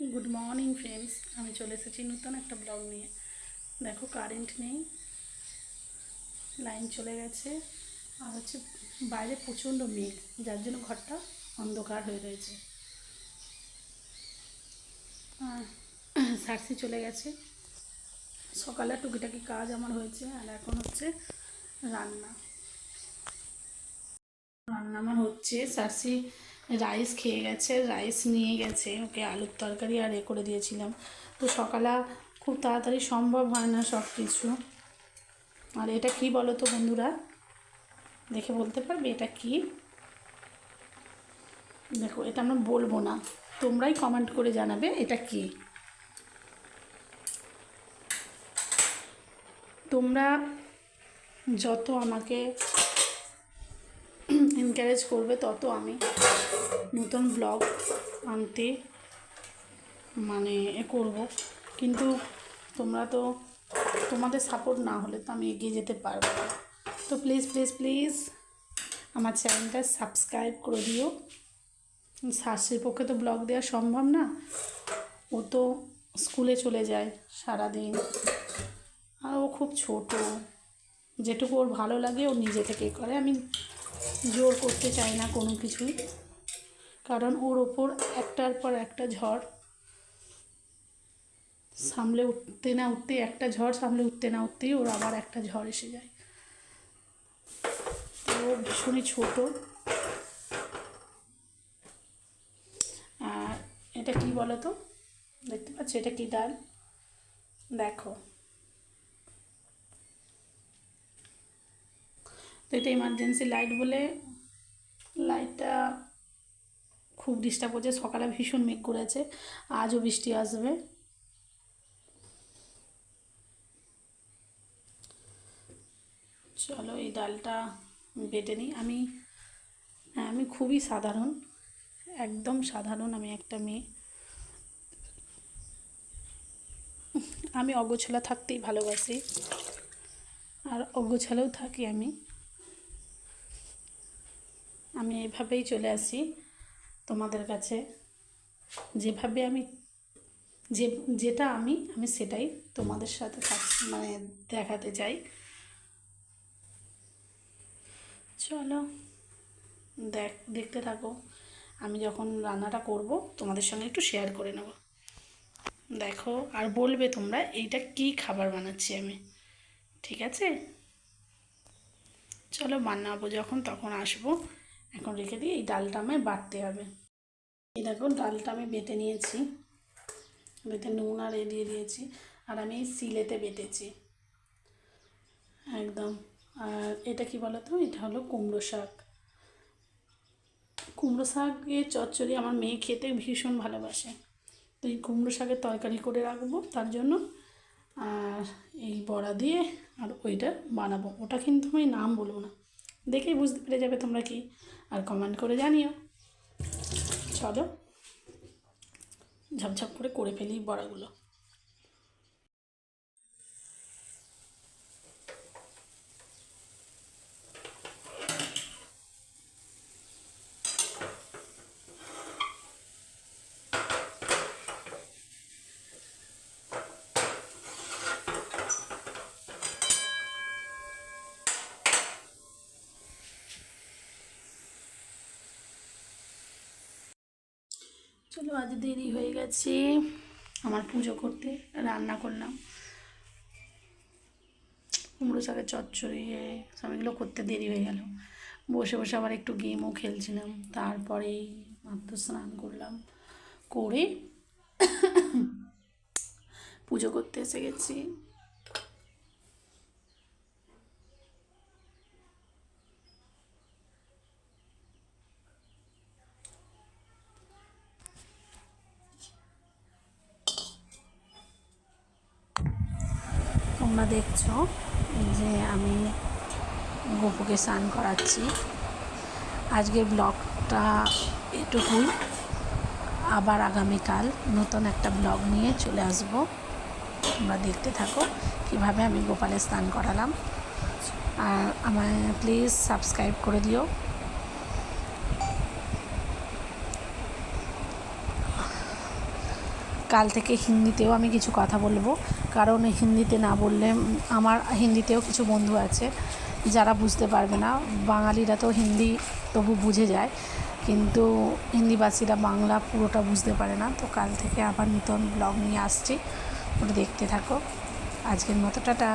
Good morning friends আমি চলে এসেছি নতুন একটা ব্লগ নিয়ে। দেখো কারেন্ট নেই। লাইন চলে গেছে। আর হচ্ছে বাইরে প্রচণ্ড মেঘ, যার জন্য ঘরটা অন্ধকার হয়ে রয়েছে। সার্সি চলে গেছে। সকালে টুকিটাকি কাজ আমার হয়েছে, আর এখন হচ্ছে রান্না। রান্না আমার হচ্ছে সার্সি রাইস খেয়ে গেছে রাইস নিয়ে গেছে, ওকে আলুর তরকারি আর এ করে দিয়েছিলাম। তো সকালে খুব তাড়াতাড়ি সম্ভব হয় না সব কিছু আর এটা কি বলো তো বন্ধুরা? দেখে বলতে পারবে এটা কি? দেখো, এটা আমরা বলব না। তোমরাই কমেন্ট করে জানাবে এটা কি। তোমরা যত আমাকে এনকারেজ করবে, তত আমি নতুন ব্লগ আনতে মানে এ করব। কিন্তু তোমরা তো তোমাদের সাপোর্ট না হলে তো আমি এগিয়ে যেতে পারব না। তো প্লিজ প্লিজ প্লিজ আমার চ্যানেলটা সাবস্ক্রাইব করে দিও। শাশুড়ির পক্ষে তো ব্লগ দেওয়া সম্ভব না। ও তো স্কুলে চলে যায় সারাদিন। আর ও খুব ছোট। যেটুকু ওর ভালো লাগে ও নিজে থেকেই করে। আমি জোর করতে চাই না কোনো কিছুই। কারণ ওর ওপর একটার পর একটা ঝড় সামলে উঠতে না উঠতেই একটা ঝড় সামলে উঠতে না উঠতেই ওর আবার একটা ঝড় এসে যায়। তো ভীষণই ছোট। আর এটা কি বলো তো দেখতে পাচ্ছ? এটা কি ডাল? দেখো। তো এটা ইমার্জেন্সি লাইট বলে লাইটটা খুব ডিস্টার্ব করছে। সকালে ভীষণ মেঘ করেছে, আজও বৃষ্টি আসবে। চলো এই ডালটা বেটে নিই। আমি হ্যাঁ আমি খুবই সাধারণ, একদম সাধারণ আমি একটা মেয়ে। আমি অগোছলা থাকতেই ভালোবাসি, আর অগোছালেও থাকি আমি। আমি এভাবেই চলে আসি তোমাদের কাছে। যেভাবে আমি, যে, যেটা আমি আমি সেটাই তোমাদের সাথে মানে দেখাতে চাই। চলো, দেখ, দেখতে থাকো। আমি যখন রান্নাটা করব, তোমাদের সঙ্গে একটু শেয়ার করে নেব। দেখো, আর বলবে তোমরা, এইটা কি খাবার বানাচ্ছি আমি? ঠিক আছে? চলো, বানাবো যখন, তখন আসব। এখন রেখে দিয়ে এই ডালটা আমায় বাটতে হবে। এই দেখো ডালটা আমি বেটে নিয়েছি। বেটে নুন আর এ দিয়ে দিয়েছি, আর আমি সিলেতে বেটেছি। একদম। আর এটা কি বলো তো এটা হলো কুমড়ো শাক। কুমড়ো শাকের চচ্চড়ি আমার মেয়ে খেতে ভীষণ ভালোবাসে। তো এই কুমড়ো শাকের তরকারি করে রাখব তার জন্য। আর এই বড়া দিয়ে আর ওইটা বানাবো। ওটা কিন্তু আমি নাম বলব না। দেখেই বুঝতে পেরে যাবে তোমরা কি, আর কমেন্ট করে জানিও। চলো, ঝপঝপ করে করে ফেলি বড়াগুলো। চলো, আজ দেরি হয়ে গেছে। আমার পুজো করতে, রান্না করলাম। কুমড়ো শাকের চচ্চড়ি সব এগুলো করতে দেরি হয়ে গেল। বসে বসে আবার একটু গেমও খেলছিলাম। তারপরেই মাত্র স্নান করলাম, করে পুজো করতে এসে গেছি। তোমরা দেখছ যে আমি গপুকে স্নান করাচ্ছি। আজকের ব্লগটা এটুকুই। আবার আগামীকাল নতুন একটা ব্লগ নিয়ে চলে আসব। তোমরা দেখতে থাকো কীভাবে আমি গোপালে স্নান করালাম। আর আমায় প্লিজ সাবস্ক্রাইব করে দিও। কাল থেকে হিন্দিতেও আমি কিছু কথা বলব। কারণ হিন্দিতে না বললে আমার হিন্দিতেও কিছু বন্ধু আছে, যারা বুঝতে পারবে না। বাঙালিরা তো হিন্দি তবু বুঝে যায়, কিন্তু হিন্দিবাসীরা বাংলা পুরোটা বুঝতে পারে না। তো কাল থেকে আবার নতুন ব্লগ নিয়ে আসছি। ওটা দেখতে থাকো। আজকের মতো, টাটা।